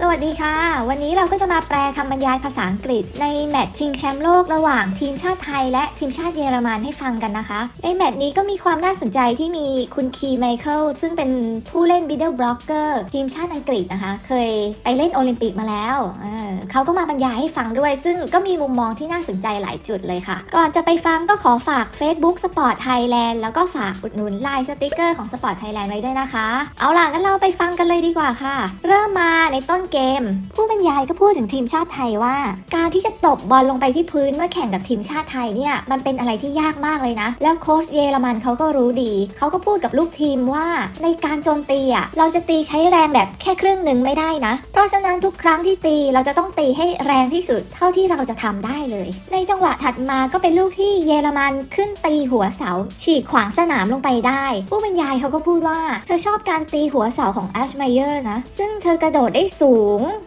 สวัสดีค่ะ วันนี้เราก็จะมาแปลคำบรรยายภาษาอังกฤษ ในแมตช์ชิงแชมป์โลกระหว่างทีมชาติไทย และทีมชาติเยอรมันให้ฟังกันนะคะ ในแมตช์นี้ก็มีความน่าสนใจที่มีคุณคีไมเคิลซึ่งเป็นผู้เล่นบิดเดิลบล็อกเกอร์ทีมชาติอังกฤษนะคะ เคยไปเล่นโอลิมปิกมาแล้วเเขาก็มาบรรยายให้ฟังด้วย ซึ่งก็มีมุมมองที่น่าสนใจหลายจุดเลยค่ะ ก่อนจะไปฟังก็ขอฝาก Facebook Sport Thailand แล้วก็ฝากอุดหนุนลายสติกเกอร์ของ Sport Thailand ไว้ด้วยนะคะ เอาล่ะงั้นเราไปฟังกันเลยดีกว่าค่ะ เริ่มมาในต้นเกม ผู้บรรยายก็พูดถึงทีมชาติไทยว่า การที่จะตบบอลลงไปที่พื้นเมื่อแข่งกับทีมชาติไทยเนี่ยมันเป็นอะไรที่ยากมากเลยนะ แล้วโค้ชเยอรมันเขาก็รู้ดี เขาก็พูดกับลูกทีมว่า ในการโจมตีอะเราจะตีใช้แรงแบบแค่ครึ่งหนึ่งไม่ได้นะ เพราะฉะนั้นทุกครั้งที่ตีเราจะต้องตีให้แรงที่สุดเท่าที่เราจะทำได้เลย ในจังหวะถัดมาก็เป็นลูกที่เยอรมันขึ้นตีหัวเสา ฉีกขวางสนามลงไปได้ ผู้บรรยายเขาก็พูดว่า เธอชอบการตีหัวเสาของแอชไมเยอร์นะ ซึ่งเธอกระโดดได้สูง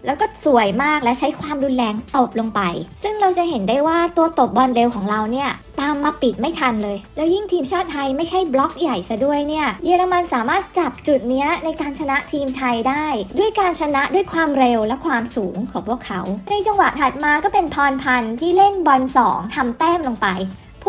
แล้วก็สวยมากและใช้ความรุนแรงตบลงไป ซึ่งเราจะเห็นได้ว่าตัวตบบอลเร็วของเราเนี่ยตามมาปิดไม่ทันเลย แล้วยิ่งทีมชาติไทยไม่ใช่บล็อกใหญ่ซะด้วยเนี่ย เยอรมันสามารถจับจุดนี้ในการชนะทีมไทยได้ ด้วยการชนะด้วยความเร็วและความสูงของพวกเขา ในจังหวะถัดมาก็เป็นพรพันธ์ที่เล่นบอลสองทำแต้มลงไป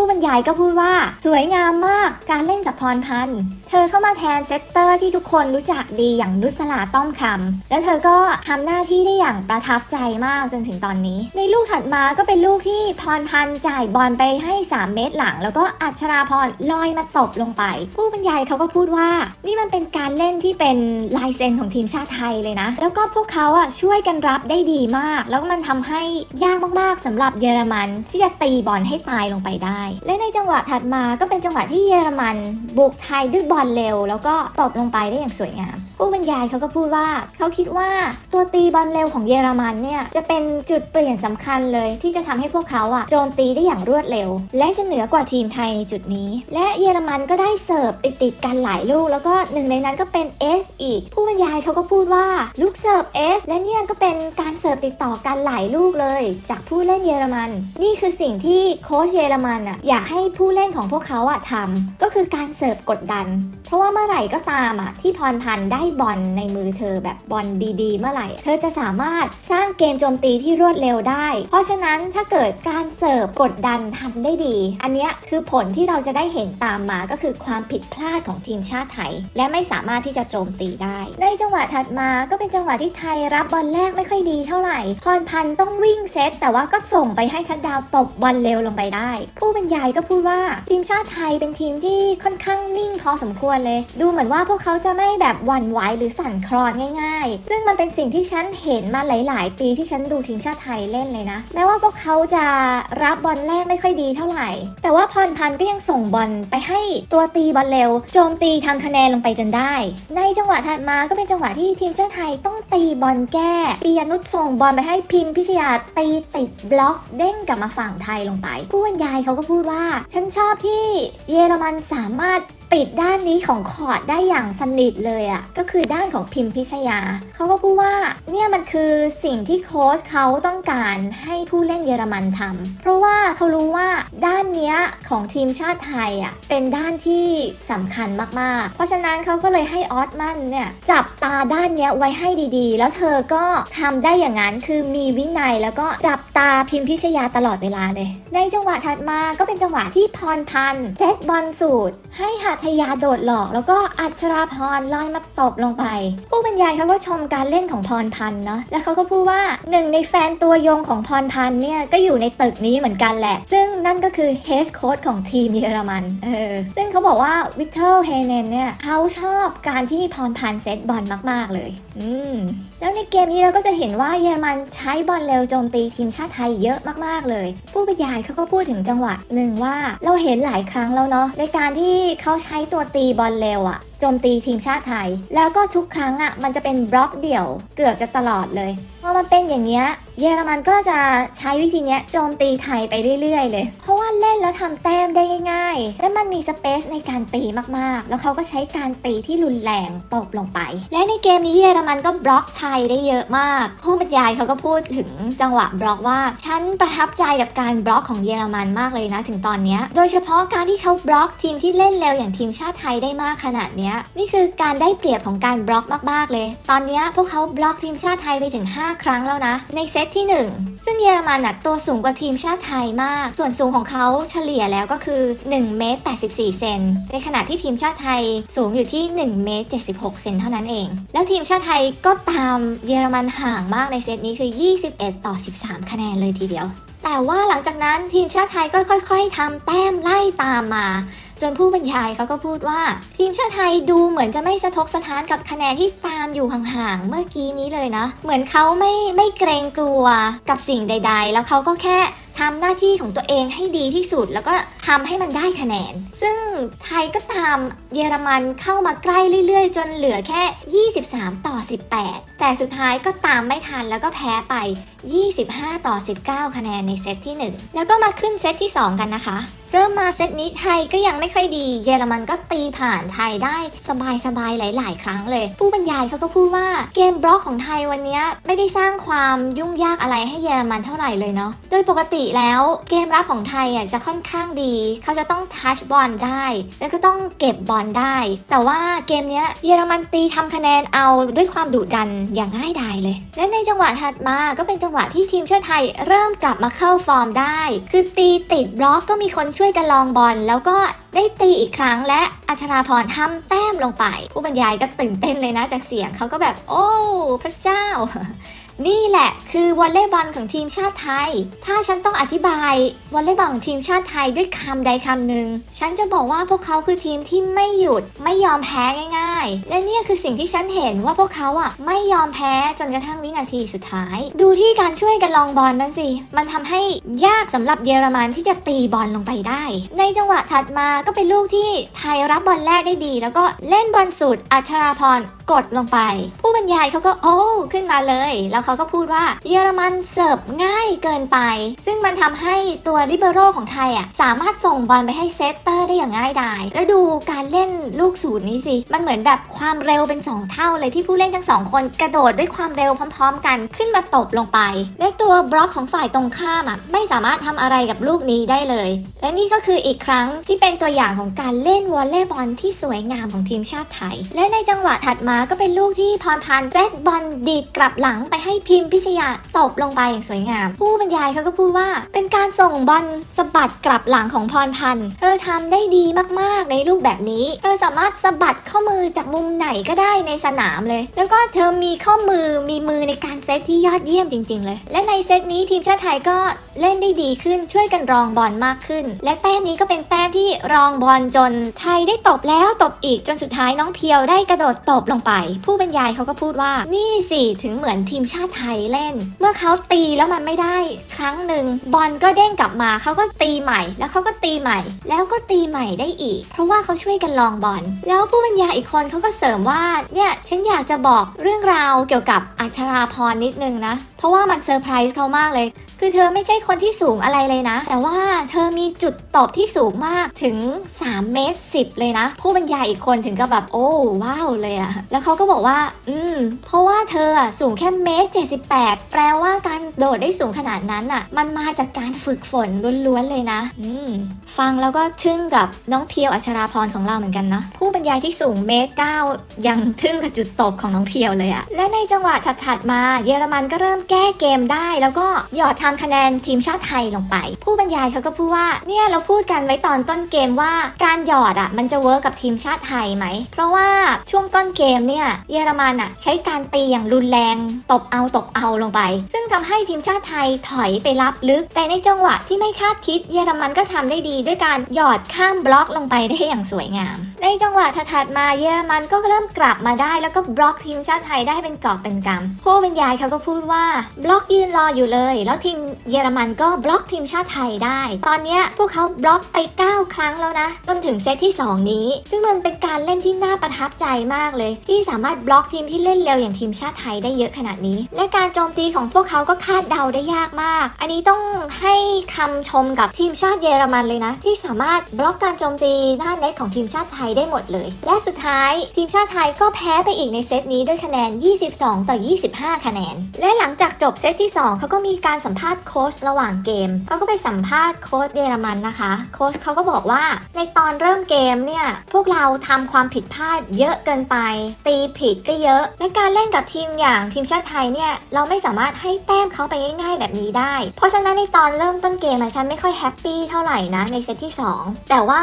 ผู้บรรยายก็พูดว่า สวยงามมากการเล่นจากพรพันธ์เธอเข้ามาแทนเซตเตอร์ที่ทุกคนรู้จักดีอย่างนุสลาต้อมคำแล้วเธอก็ทำหน้าที่ได้อย่างประทับใจมากจนถึงตอนนี้ ในลูกถัดมาก็เป็นลูกที่พรพันธ์จ่ายบอลไปให้ 3 เมตรหลัง แล้วก็อัชราพรลอยมาตบลงไป ผู้บรรยายเขาก็พูดว่า นี่มันเป็นการเล่นที่เป็นลายเซ็นของทีมชาติไทยเลยนะ แล้วก็พวกเขาอะช่วยกันรับได้ดีมาก แล้วมันทำให้ยากมากๆสำหรับเยอรมันที่จะตีบอลให้ตายลงไปได้ และในจังหวะถัดมาก็เป็นจังหวะที่เยอรมันบุกไทยด้วยบอลเร็ว แล้วก็ตบลงไปได้อย่างสวยงาม ผู้บรรยายเขาก็พูดว่าเขาคิดว่าตัวตีบอลเร็วของเยอรมันเนี่ยจะเป็นจุดเปลี่ยนสำคัญเลย ที่จะทำให้พวกเขาอะโจมตีได้อย่างรวดเร็ว และจะเหนือกว่าทีมไทยในจุดนี้ และเยอรมันก็ได้เสิร์ฟติดติดๆกันหลายลูก แล้วก็หนึ่งในนั้นก็เป็น S อีก ผู้บรรยายเขาก็พูดว่าลูกเสิร์ฟ S และเนี่ยก็เป็นการเสิร์ฟติดต่อกันหลายลูกเลย จากผู้เล่นเยอรมัน นี่คือสิ่งที่โค้ชเยอรมันอะอยากให้ผู้เล่นของพวกเขาอะทำก็คือการเสิร์ฟกดดัน เพราะว่าเมื่อไหร่ก็ตามอะที่พรพันธ์ได้บอลในมือเธอแบบบอลดีๆ เมื่อไหร่ เธอจะสามารถสร้างเกมโจมตีที่รวดเร็วได้ เพราะฉะนั้นถ้าเกิดการเสิร์ฟกดดันทำได้ดี อันนี้คือผลที่เราจะได้เห็นตามมาก็คือความผิดพลาดของทีมชาติไทย และไม่สามารถที่จะโจมตีได้ ในจังหวะถัดมาก็เป็นจังหวะที่ไทยรับบอลแรกไม่ค่อยดีเท่าไหร่พรพันธ์ต้องวิ่งเซตแต่ว่าก็ส่งไปให้ทัดดาวตบบอลเร็วลงไปได้ ผู้บรรยายก็พูดว่าทีมชาติไทยเป็นทีมที่ค่อนข้างนิ่งพอสมควรเลย ดูเหมือนว่าพวกเขาจะไม่แบบหวั่นวหรือสั่นคลอนง่าย ๆ ซึ่งมันเป็นสิ่งที่ฉันเห็นมาหลาย ๆ ปีที่ฉันดูทีมชาติไทยเล่นเลยนะ แม้ว่าพวกเขาจะรับบอลแรกไม่ค่อยดีเท่าไหร่ แต่ว่าพรพันธ์ก็ยังส่งบอลไปให้ตัวตีบอลเร็ว โจมตีทำคะแนนลงไปจนได้ ในจังหวะถัดมาก็เป็นจังหวะที่ทีมชาติไทยต้องตีบอลแก้ปียนุชส่งบอลไปให้พิมพ์พิชยาตีติดบล็อกเด้งกลับมาฝั่งไทยลงไป ผู้บรรยายเขาก็พูดว่า ฉันชอบที่เยอรมันสามารถ ปิดด้านนี้ของคอร์ดได้อย่างสนิทเลยอะ่ะก็คือด้านของพิมพิชยา เขาก็พูดว่าเนี่ยมันคือสิ่งที่โค้ชเขาต้องการให้ผู้เล่นเยอรมันทำเพราะว่าเขารู้ว่าด้านเนี้ยของทีมชาติไทยอะ่ะเป็นด้านที่สำคัญมากๆ เพราะฉะนั้นเขาก็เลยให้ออสมันเนี่ยจับตาด้านเนี้ยไว้ให้ดีๆ แล้วเธอก็ทำได้อย่างนั้นคือมีวินัยแล้วก็จับตาพิมพิชยาตลอดเวลาเลย ในจังหวะถัดมาก็เป็นจังหวะที่พรพันธ์เซตบอลสูตรให้หัดทยาโดดหลอก แล้วก็อัชราพรลอยมาตบลงไป ผู้บรรยายเขาก็ชมการเล่นของพรพันธ์เนาะแล้วเขาก็พูดว่าหนึ่งในแฟนตัวยงของพรพันธ์เนี่ยก็อยู่ในตึกนี้เหมือนกันแหละ ซึ่งนั่นก็คือเฮดโค้ชของทีมเยอรมันเออซึ่งเขาบอกว่าวิกเตอร์เฮเนนเนี่ยเขาชอบการที่พรพันธ์เซตบอลมาก ๆ เลย อืม แล้วในเกมนี้เราก็จะเห็นว่าเยอรมันใช้บอลเร็วโจมตีทีมชาติไทยเยอะมากๆเลย ผู้บรรยายเขาก็พูดถึงจังหวะหนึ่งว่าเราเห็นหลายครั้งแล้วเนาะในการที่เขาใช้ตัวตีบอลเร็วอะโจมตีทีมชาติไทย แล้วก็ทุกครั้งอะมันจะเป็นบล็อกเดี่ยวเกือบจะตลอดเลยพอมันเป็นอย่างเงี้ย เยอรมันก็จะใช้วิธีนี้โจมตีไทยไปเรื่อยๆ เลย เพราะว่าเล่นแล้วทำแต้มได้ง่ายๆ และมันมีสเปซในการตีมากๆ แล้วเขาก็ใช้การตีที่รุนแรงตบลงไป และในเกมนี้เยอรมันก็บล็อกไทยได้เยอะมากผู้บรรยายเขาก็พูดถึงจังหวะบล็อกว่า ฉันประทับใจกับการบล็อกของเยอรมันมากเลยนะถึงตอนนี้โดยเฉพาะการที่เขาบล็อกทีมที่เล่นเร็วอย่างทีมชาติไทยได้มากขนาดนี้นี่คือการได้เปรียบของการบล็อกมากๆเลย ตอนนี้พวกเขาบล็อกทีมชาติไทยไปถึง 5 ครั้งแล้วนะ ในเซตที่ 1 ซึ่งเยอรมันน่ะตัวสูงกว่าทีมชาติไทยมาก ส่วนสูงของเขาเฉลี่ยแล้วก็คือ1เมตร84 เซน ในขณะที่ทีมชาติไทยสูงอยู่ที่1เมตร76 เซนเท่านั้นเอง แล้วทีมชาติไทยก็ตามเยอรมันห่างมากในเซตนี้คือ 21 ต่อ 13 คะแนนเลยทีเดียว แต่ว่าหลังจากนั้นทีมชาติไทยก็ค่อย ๆทำแต้มไล่ตามมา จนผู้บรรยายเขาก็พูดว่า ทีมชาติไทยดูเหมือนจะไม่สะทกสะท้านกับคะแนนที่ตามอยู่ห่างๆเมื่อกี้นี้เลยนะ เหมือนเขาไม่ไม่เกรงกลัวกับสิ่งใด ๆ แล้วเขาก็แค่ทำหน้าที่ของตัวเองให้ดีที่สุด แล้วก็ทำให้มันได้คะแนน ซึ่งไทยก็ตามเยอรมันเข้ามาใกล้เรื่อยๆ จนเหลือแค่ 23 ต่อ 18 แต่สุดท้ายก็ตามไม่ทันแล้วก็แพ้ไป 25 ต่อ 19 คะแนนในเซตที่ 1 แล้วก็มาขึ้นเซตที่ 2 กันนะคะ เริ่มมาเซตนี้ไทยก็ยังไม่ค่อยดี เยอรมันก็ตีผ่านไทยได้สบายๆหลาย ๆ ครั้งเลย ผู้บรรยายเขาก็พูดว่าเกมบล็อกของไทยวันนี้ไม่ได้สร้างความยุ่งยากอะไรให้เยอรมันเท่าไหร่เลยเนาะโดยปกติแล้วเกมรับของไทยอะจะค่อนข้างดี เขาจะต้องทัชบอลได้ แล้วก็ต้องเก็บบอลได้ แต่ว่าเกมนี้เยอรมันตีทำคะแนนเอาด้วยความดุดันอย่างง่ายดายเลย และในจังหวะถัดมาก็เป็นจังหวะที่ทีมชาติไทยเริ่มกลับมาเข้าฟอร์มได้ คือตีติดบล็อกก็มีคนช่วยกันลองบอลแล้วก็ได้ตีอีกครั้งและอัชราพรทำแต้มลงไป ผู้บรรยายก็ตื่นเต้นเลยนะจากเสียงเขาก็แบบ โอ้ พระเจ้า นี่แหละคือวอลเลย์บอลของทีมชาติไทย ถ้าฉันต้องอธิบายวอลเลย์บอลของทีมชาติไทยด้วยคำใดคำหนึ่ง ฉันจะบอกว่าพวกเขาคือทีมที่ไม่หยุดไม่ยอมแพ้ง่าย ๆ และเนี่ยคือสิ่งที่ฉันเห็นว่าพวกเขาอะไม่ยอมแพ้จนกระทั่งวินาทีสุดท้าย ดูที่การช่วยกันลองบอลนั่นสิ มันทำให้ยากสำหรับเยอรมันที่จะตีบอลลงไปได้ ในจังหวะถัดมาก็เป็นลูกที่ไทยรับบอลแรกได้ดี แล้วก็เล่นบอลสุดอัชราพรกดลงไป ผู้บรรยายเขาก็โอ้ขึ้นมาเลยแล้วเขาก็พูดว่าเยอรมันเสิร์ฟง่ายเกินไป ซึ่งมันทำให้ตัวลิเบโรของไทยอะสามารถส่งบอลไปให้เซตเตอร์ได้อย่างง่ายดาย แล้วดูการเล่นลูกสูตรนี้สิ มันเหมือนแบบความเร็วเป็น 2 เท่าเลยที่ผู้เล่นทั้งสองคนกระโดดด้วยความเร็วพร้อม ๆ กันขึ้นมาตบลงไป และตัวบล็อกของฝ่ายตรงข้ามอะไม่สามารถทำอะไรกับลูกนี้ได้เลย และนี่ก็คืออีกครั้งที่เป็นตัวอย่างของการเล่นวอลเลย์บอลที่สวยงามของทีมชาติไทย และในจังหวะถัดมาก็เป็นลูกที่พรพันธ์แรกบอลดีดกลับหลังไปให้พิมพิชยาตบลงไปอย่างสวยงาม ผู้บรรยายเขาก็พูดว่า เป็นการส่งบอลสะบัดกลับหลังของพรพันธ์เธอทำได้ดีมากๆในลูกแบบนี้ เธอสามารถสะบัดข้อมือจากมุมไหนก็ได้ในสนามเลย แล้วก็เธอมีข้อมือมีมือในการเซตที่ยอดเยี่ยมจริง ๆ เลย และในเซตนี้ทีมชาติไทยก็เล่นได้ดีขึ้นช่วยกันรองบอลมากขึ้น และแต้มนี้ก็เป็นแต้มที่รองบอลจนไทยได้ตบแล้วตบอีกจนสุดท้ายน้องเพียวได้กระโดดตบลงไป ผู้บรรยายเขาก็พูดว่านี่สิถึงเหมือนทีมชาติไทยเล่น เมื่อเขาตีแล้วมันไม่ได้ ครั้งหนึ่งบอลก็เด้งกลับมาเขาก็ตีใหม่ แล้วเขาก็ตีใหม่ แล้วก็ตีใหม่ได้อีก เพราะว่าเขาช่วยกันลองบอลแล้วผู้บรรยายอีกคนเขาก็เสริมว่าเนี่ยฉันอยากจะบอกเรื่องราวเกี่ยวกับอัชราพรนิดนึงนะ เพราะว่ามันเซอร์ไพรส์เขามากเลยคือเธอไม่ใช่คนที่สูงอะไรเลยนะ แต่ว่าเธอมีจุดตบที่สูงมากถึง 3 เมตร 10 เลยนะ ผู้บรรยายอีกคนถึงกับแบบโอ้ว้าวเลยอะแล้วเขาก็บอกว่า อืม เพราะว่าเธอสูงแค่เมตร78 แปลว่าการโดดได้สูงขนาดนั้นอะมันมาจากการฝึกฝนล้วนๆเลยนะอืมฟังแล้วก็ทึ่งกับน้องเพียวอัชราพรของเราเหมือนกันนะผู้บรรยายที่สูงเมตรเก้ายังทึ่งกับจุดตบของน้องเพียวเลยอะและในจังหวะถัดๆมาเยอรมันก็เริ่มแก้เกมได้ แล้วก็หยอดทำคะแนนทีมชาติไทยลงไป ผู้บรรยายเขาก็พูดว่าเนี่ยเราพูดกันไว้ตอนต้นเกมว่าการหยอดอะมันจะเวิร์กกับทีมชาติไทยไหมเพราะว่าช่วงต้นเกมเนี่ยเยอรมันอะใช้การตีอย่างรุนแรงตบเอาเอาตบเอาลงไป ซึ่งทำให้ทีมชาติไทยถอยไปรับลึก แต่ในจังหวะที่ไม่คาดคิดเยอรมันก็ทำได้ดี ด้วยการหยอดข้ามบล็อกลงไปได้อย่างสวยงาม ในจังหวะถัดมาเยอรมันก็เริ่มกลับมาได้แล้วก็บล็อกทีมชาติไทยได้เป็นกอบเป็นกำผู้บรรยายเขาก็พูดว่าบล็อกยืนรออยู่เลย แล้วทีมเยอรมันก็บล็อกทีมชาติไทยได้ ตอนนี้พวกเขาบล็อกไป 9 ครั้งแล้วนะจนถึงเซตที่ 2 นี้ ซึ่งมันเป็นการเล่นที่น่าประทับใจมากเลย ที่สามารถบล็อกทีมที่เล่นเร็วอย่างทีมชาติไทยได้เยอะขนาดนี้และการโจมตีของพวกเขาก็คาดเดาได้ยากมาก อันนี้ต้องให้คำชมกับทีมชาติเยอรมันเลยนะ ที่สามารถบล็อกการโจมตีหน้าเน็ตของทีมชาติไทยได้หมดเลย และสุดท้ายทีมชาติไทยก็แพ้ไปอีกในเซตนี้ด้วยคะแนน 22 ต่อ 25 คะแนน และหลังจากจบเซตที่ 2 เขาก็มีการสัมภาษณ์โค้ชระหว่างเกมเขาก็ไปสัมภาษณ์โค้ชเยอรมันนะคะ โค้ชเขาก็บอกว่าในตอนเริ่มเกมเนี่ยพวกเราทำความผิดพลาดเยอะเกินไป ตีผิดก็เยอะ และการเล่นกับทีมอย่างทีมชาติไทยเนี่ยเราไม่สามารถให้แต้มเขาไปง่ายๆแบบนี้ได้ เพราะฉะนั้นในตอนเริ่มต้นเกมฉันไม่ค่อยแฮปปี้เท่าไหร่นะในเซตที่ 2 แต่ว่า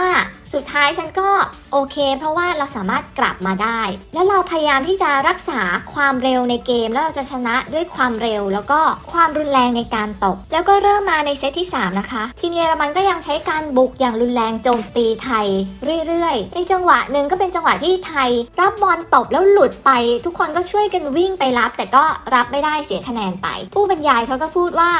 สุดท้ายฉันก็โอเค เพราะว่าเราสามารถกลับมาได้ แล้วเราพยายามที่จะรักษาความเร็วในเกม แล้วเราจะชนะด้วยความเร็ว แล้วก็ความรุนแรงในการตบแล้วก็เริ่มมาในเซตที่ 3 นะคะ ทีมเยอรมันก็ยังใช้การบุกอย่างรุนแรงโจมตีไทยเรื่อยๆ ในจังหวะหนึ่งก็เป็นจังหวะที่ไทย รับบอลตบแล้วหลุดไป ทุกคนก็ช่วยกันวิ่งไปรับ แต่ก็รับไม่ได้เสียคะแนนไป ผู้บรรยายเขาก็พูดว่า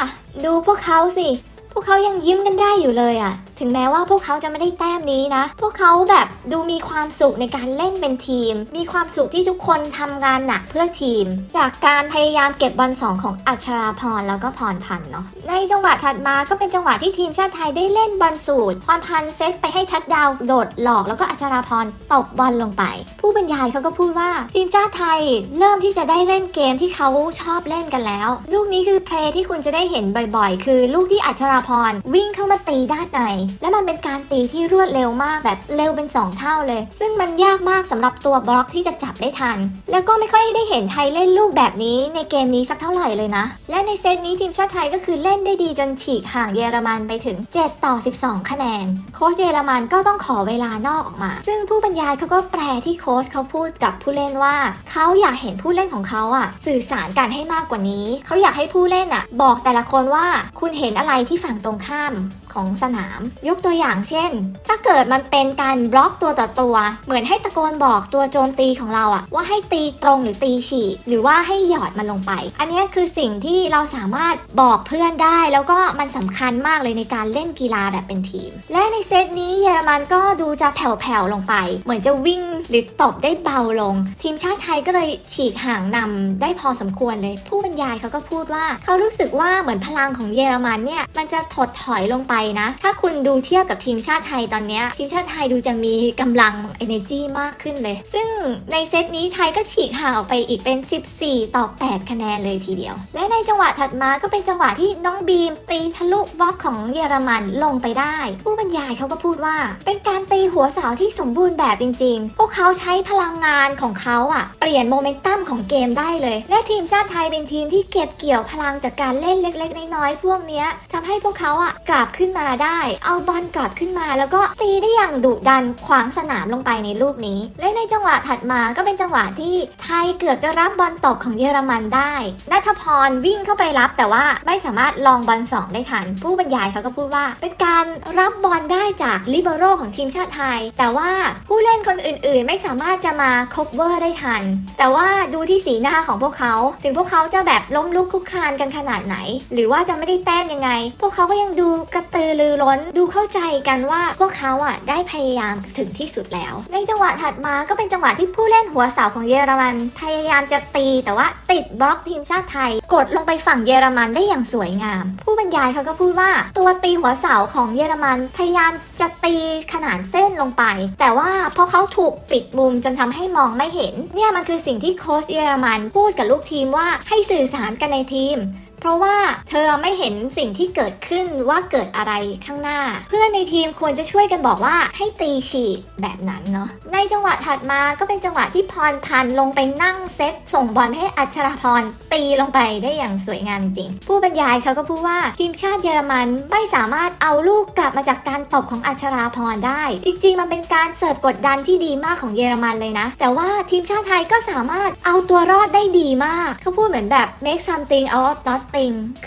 ดูพวกเขาสิ วกเขายังยิ้มกันได้อยู่เลยอะ่ะ ถึงแม้ว่าพวกเขาจะไม่ได้แต้มนี้นะ พวกเขาแบบดูมีความสุขในการเล่นเป็นทีม มีความสุขที่ทุกคนทำงานหนักเพื่อทีม จากการพยายามเก็บบอลสองของอัชราพรแล้วก็พรพันธ์เนาะ ในจังหวะถัดมาก็เป็นจังหวะที่ทีมชาติไทยได้เล่นบอลสูตรพรพันธ์เซตไปให้ทัดดาวโดดหลอกแล้วก็อัชราพรตบบอลลงไป ผู้บรรยายเขาก็พูดว่าทีมชาติไทยเริ่มที่จะได้เล่นเกมที่เขาชอบเล่นกันแล้ว ลูกนี้คือเพลที่คุณจะได้เห็นบ่อยๆ คือลูกที่อัชราพร วิ่งเข้ามาตีด้านใน และมันเป็นการตีที่รวดเร็วมากแบบเร็วเป็น 2 เท่าเลย ซึ่งมันยากมากสำหรับตัวบล็อกที่จะจับได้ทัน แล้วก็ไม่ค่อยได้เห็นไทยเล่นลูกแบบนี้ในเกมนี้สักเท่าไหร่เลยนะ และในเซตนี้ทีมชาติไทยก็คือเล่นได้ดีจนฉีกห่างเยอรมันไปถึง 7 ต่อ 12 คะแนน โค้ชเยอรมันก็ต้องขอเวลานอกออกมา ซึ่งผู้บรรยายเขาก็แปลที่โค้ชเขาพูดกับผู้เล่นว่า เขาอยากเห็นผู้เล่นของเขาอะสื่อสารกันให้มากกว่านี้ เขาอยากให้ผู้เล่นอะบอกแต่ละคนว่าคุณเห็นอะไรที่ฝั่งตรงข้าม ของสนาม ยกตัวอย่างเช่น ถ้าเกิดมันเป็นการบล็อกตัวต่อตัว เหมือนให้ตะโกนบอกตัวโจมตีของเราอะว่าให้ตีตรงหรือตีฉีกหรือว่าให้หยอดมันลงไป อันนี้คือสิ่งที่เราสามารถบอกเพื่อนได้ แล้วก็มันสำคัญมากเลยในการเล่นกีฬาแบบเป็นทีม และในเซตนี้เยอรมันก็ดูจะแผ่วๆลงไป เหมือนจะวิ่งหรือตบได้เบาลง ทีมชาติไทยก็เลยฉีกห่างนำได้พอสมควรเลย ผู้บรรยายเขาก็พูดว่า เขารู้สึกว่าเหมือนพลังของเยอรมันเนี่ยมันจะถดถอยลงไปนะ ถ้าคุณดูเทียบกับทีมชาติไทยตอนนี้ทีมชาติไทยดูจะมีกำลัง energy มากขึ้นเลย ซึ่งในเซตนี้ไทยก็ฉีกห่างออกไปอีกเป็น 14 ต่อ 8 คะแนนเลยทีเดียว และในจังหวะถัดมาก็เป็นจังหวะที่น้องบีม ตีทะลุบล็อกของเยอรมันลงไปได้ ผู้บรรยายเขาก็พูดว่า เป็นการตีหัวเสาที่สมบูรณ์แบบจริง ๆ พวกเขาใช้พลังงานของเขาอะเปลี่ยนโมเมนตัมของเกมได้เลย และทีมชาติไทยเป็นทีมที่เก็บเกี่ยวพลังจากการเล่นเล็ก ๆ น้อยๆพวกนี้ยทำให้พวกเขาอะกลับขึ้นมาได้ เอาบอลกลับขึ้นมา แล้วก็ตีได้อย่างดุดันขวางสนามลงไปในลูกนี้ และในจังหวะถัดมาก็เป็นจังหวะที่ไทยเกือบจะรับบอลตกของเยอรมันได้นัทพรวิ่งเข้าไปรับแต่ว่าไม่สามารถลองบอลสองได้ทัน ผู้บรรยายเขาก็พูดว่า เป็นการรับบอลได้จากลิเบโรของทีมชาติไทย แต่ว่าผู้เล่นคนอื่นๆ ไม่สามารถจะมาคบเวอร์ได้ทัน แต่ว่าดูที่สีหน้าของพวกเขา ถึงพวกเขาจะแบบล้มลุกคลุกคลานกันขนาดไหน หรือว่าจะไม่ได้แต้มยังไง พวกเขาก็ยังดูกระตือรือร้น ดูเข้าใจกันว่าพวกเขาอะได้พยายามถึงที่สุดแล้ว ในจังหวะถัดมาก็เป็นจังหวะที่ผู้เล่นหัวเสาของเยอรมัน พยายามจะตีแต่ว่าติดบล็อกทีมชาติไทย กดลงไปฝั่งเยอรมันได้อย่างสวยงาม ผู้บรรยายเขาก็พูดว่าตัวตีหัวเสาของเยอรมันพยายามจะตีขนานเส้นลงไป แต่ว่าพอเขาถูกปิดมุมจนทำให้มองไม่เห็น เนี่ยมันคือสิ่งที่โค้ชเยอรมันพูดกับลูกทีมว่าให้สื่อสารกันในทีม ราะว่าเธอไม่เห็นสิ่งที่เกิดขึ้นว่าเกิดอะไรข้างหน้า เพื่อนในทีมควรจะช่วยกันบอกว่าให้ตีฉีกแบบนั้นเนาะในจังหวะถัดมาก็เป็นจังหวะที่พรพันลงไปนั่งเซตส่งบอลให้อัชราพรตีลงไปได้อย่างสวยงามจริง ผู้บรรยายเขาก็พูดว่าทีมชาติเยอรมันไม่สามารถเอาลูกกลับมาจากการตบของอัชราพรได้ จริง ๆ มันเป็นการเสิร์ฟกดดันที่ดีมากของเยอรมันเลยนะ แต่ว่าทีมชาติไทยก็สามารถเอาตัวรอดได้ดีมาก เขาพูดเหมือนแบบ make something out of nothing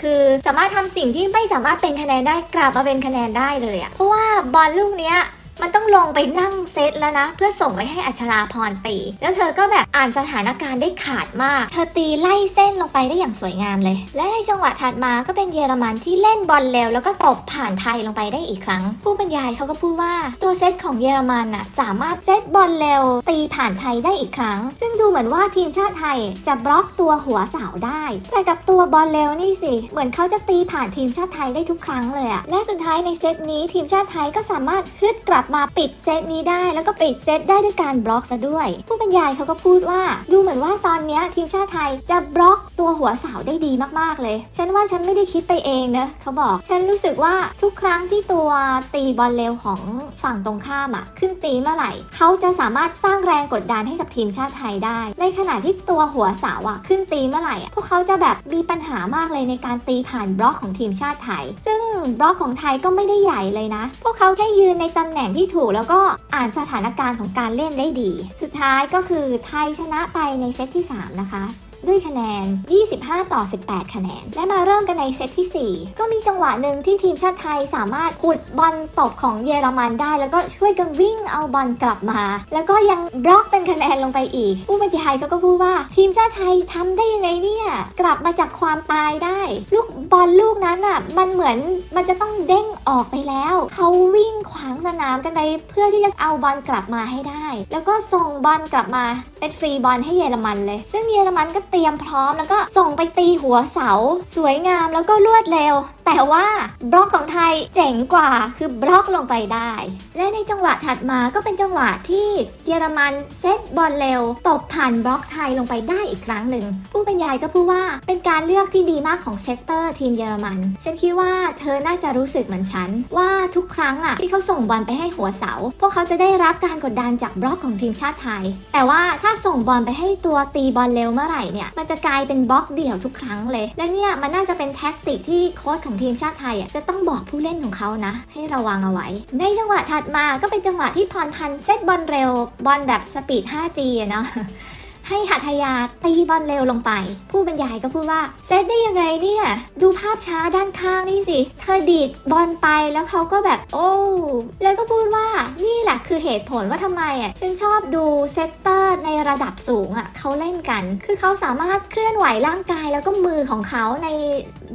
คือสามารถทำสิ่งที่ไม่สามารถเป็นคะแนนได้กลับมาเป็นคะแนนได้เลยอะเพราะว่าบอลลูกเนี้ย มันต้องลงไปนั่งเซตแล้วนะ เพื่อส่งไปให้อัชราพรตี แล้วเธอก็แบบอ่านสถานการณ์ได้ขาดมาก เธอตีไล่เส้นลงไปได้อย่างสวยงามเลย และในจังหวะถัดมาก็เป็นเยอรมันที่เล่นบอลเร็วแล้วก็ตบผ่านไทยลงไปได้อีกครั้ง ผู้บรรยายเขาก็พูดว่าตัวเซตของเยอรมันน่ะสามารถเซตบอลเร็ว ตีผ่านไทยได้อีกครั้ง ซึ่งดูเหมือนว่าทีมชาติไทยจะบล็อกตัวหัวเสาได้ แต่กับตัวบอลเร็วนี่สิ เหมือนเขาจะตีผ่านทีมชาติไทยได้ทุกครั้งเลยอะและสุดท้ายในเซตนี้ทีมชาติไทยก็สามารถฮึดกลับมาปิดเซตนี้ได้ แล้วก็ปิดเซตได้ด้วยการบล็อกซะด้วย ผู้บรรยายเขาก็พูดว่า ดูเหมือนว่าตอนนี้ทีมชาติไทยจะบล็อก ตัวหัวเสาได้ดีมากๆเลย ฉันว่าฉันไม่ได้คิดไปเองนะเขาบอก ฉันรู้สึกว่าทุกครั้งที่ตัวตีบอลเร็วของฝั่งตรงข้ามอะขึ้นตีเมื่อไหร่ เขาจะสามารถสร้างแรงกดดันให้กับทีมชาติไทยได้ ในขณะที่ตัวหัวเสาอะขึ้นตีเมื่อไหร่อะพวกเขาจะแบบมีปัญหามากเลยในการตีผ่านบล็อกของทีมชาติไทย ซึ่งบล็อกของไทยก็ไม่ได้ใหญ่เลยนะ พวกเขาแค่ยืนในตำแหน่งที่ถูกแล้วก็อ่านสถานการณ์ของการเล่นได้ดี สุดท้ายก็คือไทยชนะไปในเซตที่ 3 นะคะ ด้วยคะแนน 25 ต่อ 18 คะแนน และมาเริ่มกันในเซตที่ 4 ก็มีจังหวะหนึ่งที่ทีมชาติไทยสามารถขุดบอลตบของเยอรมันได้ แล้วก็ช่วยกันวิ่งเอาบอลกลับมา แล้วก็ยังบล็อกเป็นคะแนนลงไปอีก ผู้บรรยายก็ก็พูดว่า ทีมชาติไทยทำได้ยังไงเนี่ย กลับมาจากความตายได้ ลูกบอลลูกนั้นอะมันเหมือนมันจะต้องเด้งออกไปแล้ว เขาวิ่งขวางสนามกันไปเพื่อที่จะเอาบอลกลับมาให้ได้ แล้วก็ส่งบอลกลับมาเป็นฟรีบอลให้เยอรมันเลย ซึ่งเยอรมันก็เตรียมพร้อม แล้วก็ส่งไปตีหัวเสา สวยงามแล้วก็รวดเร็ว แต่ว่าบล็อกของไทยเจ๋งกว่าคือบล็อกลงไปได้ และในจังหวะถัดมาก็เป็นจังหวะที่เยอรมันเซตบอลเร็วตบผ่านบล็อกไทยลงไปได้อีกครั้งหนึ่งผู้บรรยายก็พูดว่าเป็นการเลือกที่ดีมากของเซตเตอร์ทีมเยอรมัน ฉันคิดว่าเธอน่าจะรู้สึกเหมือนฉัน ว่าทุกครั้งอะที่เขาส่งบอลไปให้หัวเสา พวกเขาจะได้รับการกดดันจากบล็อกของทีมชาติไทย แต่ว่าถ้าส่งบอลไปให้ตัวตีบอลเร็วเมื่อไหร่เนี่ยมันจะกลายเป็นบล็อกเดี่ยวทุกครั้งเลย และเนี่ยมันน่าจะเป็นแท็กติกที่โค้ชของทีมชาติไทยอะจะต้องบอกผู้เล่นของเขานะ ให้ระวังเอาไว้ ในจังหวะถัดมาก็เป็นจังหวะที่พรพันธ์เซตบอลเร็วบอลแบบสปีด 5G อะเนาะ ให้หัตถยาตีบอลเร็วลงไป ผู้บรรยายก็พูดว่าเซตได้ยังไงเนี่ยดูภาพช้าด้านข้างนี่สิเธอดีดบอลไปแล้วเขาก็แบบโอ้แล้วก็พูดว่านี่แหละคือเหตุผลว่าทำไมอะฉันชอบดูเซตเตอร์ในระดับสูงอะเขาเล่นกัน คือเขาสามารถเคลื่อนไหวร่างกายแล้วก็มือของเขาใน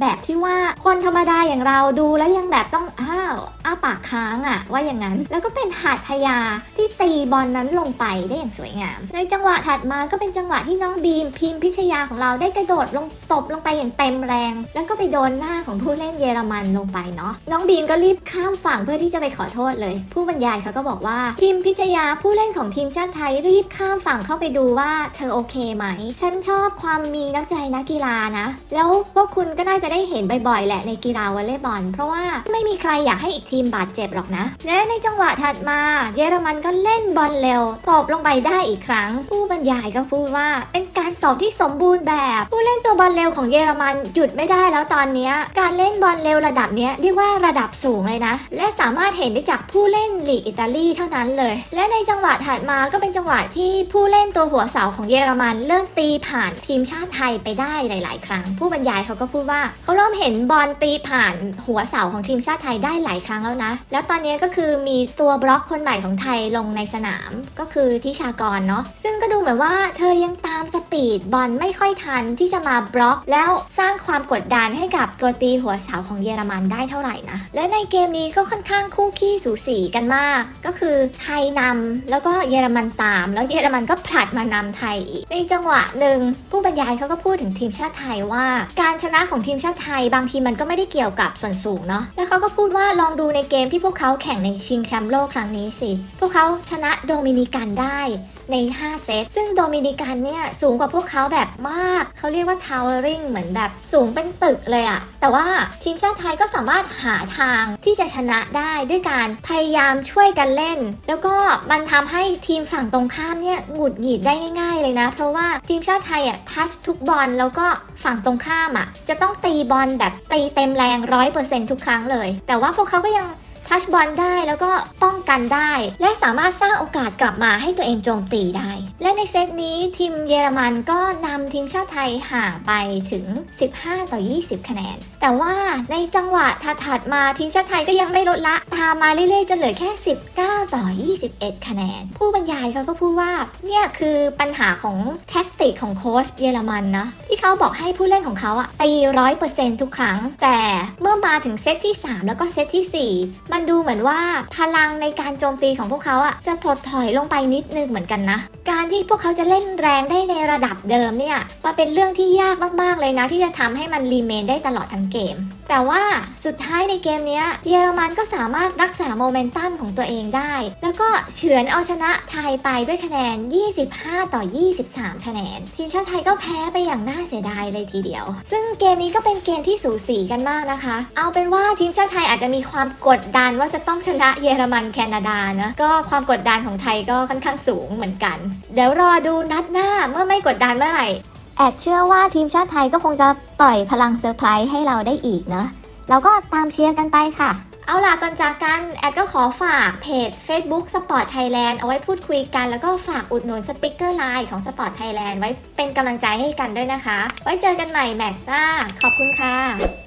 แบบที่ว่าคนธรรมดาอย่างเราดูแล้วยังแบบต้องอ้าวอ้าปากค้างอะว่าอย่างนั้น แล้วก็เป็นหัตถยาที่ตีบอลนั้นลงไปได้อย่างสวยงาม ในจังหวะถัดมาก็เป็นจังหวะที่น้องบีมพิมพิชยาของเราได้กระโดดลงตบลงไปอย่างเต็มแรง แล้วก็ไปโดนหน้าของผู้เล่นเยอรมันลงไปเนาะน้องบีมก็รีบข้ามฝั่งเพื่อที่จะไปขอโทษเลย ผู้บรรยายเขาก็บอกว่าพิมพิชยาผู้เล่นของทีมชาติไทยรีบข้ามฝั่งเข้าไปดูว่าเธอโอเคไหม ฉันชอบความมีน้ำใจนักกีฬานะ แล้วพวกคุณก็น่าจะได้เห็นบ่อยๆแหละในกีฬาวอลเลย์บอล เพราะว่าไม่มีใครอยากให้อีกทีมบาดเจ็บหรอกนะ และในจังหวะถัดมา เยอรมันก็เล่นบอลเร็วตบลงไปได้อีกครั้ง ผู้บรรยายก็พูดว่าเป็นการตอบที่สมบูรณ์แบบ ผู้เล่นตัวบอลเร็วของเยอรมันหยุดไม่ได้แล้วตอนนี้การเล่นบอลเร็วระดับนี้เรียกว่าระดับสูงเลยนะ และสามารถเห็นได้จากผู้เล่นลีกอิตาลีเท่านั้นเลย และในจังหวะถัดมาก็เป็นจังหวะที่ผู้เล่นตัวหัวเสาของเยอรมัน เริ่มตีผ่านทีมชาติไทยไปได้หลาย ๆ ครั้ง ผู้บรรยายเขาก็พูดว่าเขาเริ่มเห็นบอลตีผ่านหัวเสาของทีมชาติไทยได้หลายครั้งแล้วนะ แล้วตอนนี้ก็คือมีตัวบล็อกคนใหม่ของไทยลงในสนามก็คือทิชากรเนาะซึ่งก็ดูเหมือนว่าเธอยังตามสปีดบอลไม่ค่อยทันที่จะมาบล็อก แล้วสร้างความกดดันให้กับตัวตีหัวเสาของเยอรมันได้เท่าไหร่นะ และในเกมนี้ก็ค่อนข้างคู่ขี้สูสีกันมาก ก็คือไทยนำแล้วก็เยอรมันตาม แล้วเยอรมันก็ผลัดมานำไทยอีก ในจังหวะหนึ่งผู้บรรยายเขาก็พูดถึงทีมชาติไทยว่า การชนะของทีมชาติไทยบางทีมันก็ไม่ได้เกี่ยวกับส่วนสูงเนาะ แล้วเขาก็พูดว่าลองดูในเกมที่พวกเขาแข่งในชิงแชมป์โลกครั้งนี้สิ พวกเขาชนะโดมินิกันได้ใน 5 เซต ซึ่งโดมินิกันเนี่ยสูงกว่าพวกเขาแบบมาก เขาเรียกว่า towering เหมือนแบบสูงเป็นตึกเลยอะแต่ว่าทีมชาติไทยก็สามารถหาทางที่จะชนะได้ด้วยการพยายามช่วยกันเล่น แล้วก็มันทำให้ทีมฝั่งตรงข้ามเนี่ยหงุดหงิดได้ง่าย ๆ เลยนะ เพราะว่าทีมชาติไทยอะทัชทุกบอลแล้วก็ฝั่งตรงข้ามอะจะต้องตีบอลแบบตีเต็มแรงร้อยเปอร์เซ็นทุกครั้งเลย แต่ว่าพวกเขาก็ยัง ทัชบอลได้แล้วก็ป้องกันได้ และสามารถสร้างโอกาสกลับมาให้ตัวเองโจมตีได้ และในเซตนี้ทีมเยอรมันก็นำทีมชาติไทยห่างไปถึง 15 ต่อ 20 คะแนน แต่ว่าในจังหวะถัดมาทีมชาติไทยก็ยังไม่ลดละตามมาเรื่อยๆจนเหลือแค่ 19 ต่อ 21 คะแนน ผู้บรรยายเขาก็พูดว่าเนี่ยคือปัญหาของแท็กติกของโค้ชเยอรมันนะที่เขาบอกให้ผู้เล่นของเขาอะตีร้อยเปอร์เซ็นต์ทุกครั้ง แต่เมื่อมาถึงเซตที่ 3 แล้วก็เซตที่ 4มันดูเหมือนว่าพลังในการโจมตีของพวกเขาอะจะถดถอยลงไปนิดนึงเหมือนกันนะ การที่พวกเขาจะเล่นแรงได้ในระดับเดิมเนี่ยมันเป็นเรื่องที่ยากมากๆเลยนะ ที่จะทำให้มันรีเมนได้ตลอดทั้งเกม แต่ว่าสุดท้ายในเกมนี้เยอรมันก็สามารถรักษาโมเมนตัมของตัวเองได้ แล้วก็เฉือนเอาชนะไทยไปด้วยคะแนน 25 ต่อ 23 คะแนน ทีมชาติไทยก็แพ้ไปอย่างน่าเสียดายเลยทีเดียว ซึ่งเกมนี้ก็เป็นเกมที่สูสีกันมากนะคะ เอาเป็นว่าทีมชาติไทยอาจจะมีความกดดันว่าจะต้องชนะเยอรมันแคนาดานะก็ความกดดันของไทยก็ค่อนข้างสูงเหมือนกัน เดี๋ยวรอดูนัดหน้าเมื่อไม่กดดันเมื่อไหร่แอดเชื่อว่าทีมชาติไทยก็คงจะปล่อยพลังเซอร์ไพรส์ให้เราได้อีกเนอะแล้วก็ตามเชียร์กันไปค่ะ เอาล่ะก่อนจากกัน แอดก็ขอฝากเพจ Facebook Sport Thailand เอาไว้พูดคุยกัน แล้วก็ฝากอุดหนุนสติกเกอร์ไลน์ของ Sport Thailand ไว้เป็นกำลังใจให้กันด้วยนะคะ ไว้เจอกันใหม่แมตช์หน้า ขอบคุณค่ะ